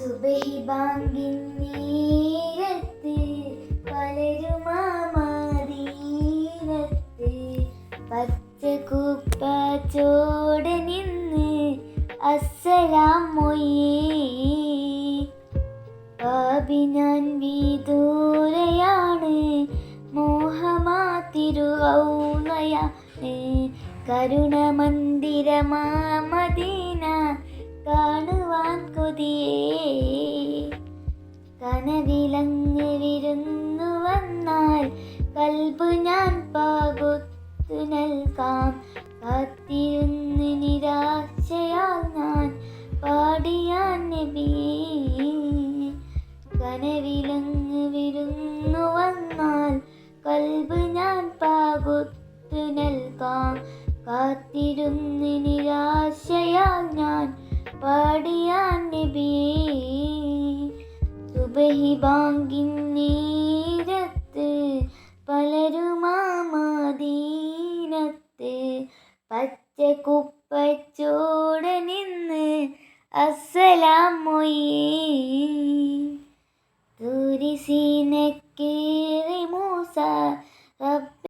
സുബഹി ബാങ്കിൻ നീരത്ത് പലരുമാമദീനത്ത് പച്ചക്കുപ്പ ചോട നിന്ന് അസ്സലാം മൊയ്യേ. പാപി ഞാൻ വിദൂരയാണ് മോഹമാ തിരുവൗളയാണ് കനവിലങ്ങ് വിരുന്നു വന്നാൽ കൽബ് ഞാൻ പകുത്തു നൽകാം കാത്തിരുന്ന് നിരാശയാൽ ഞാൻ പാടിയാൻ കനവിലങ്ങ് വിരുന്നു വന്നാൽ കൽബ് ഞാൻ പകുത്തു നൽകാം കാത്തിരുന്ന് നിരാശയാൽ ഞാൻ പാടിയാൻ നബിയേ ലഹി ബാങ്കിൻ നീരത്ത് പലരുമാമാദീനത്ത് പച്ച കുപ്പച്ചോടെ നിന്ന് അസ്സലാം മൊയ്യേ.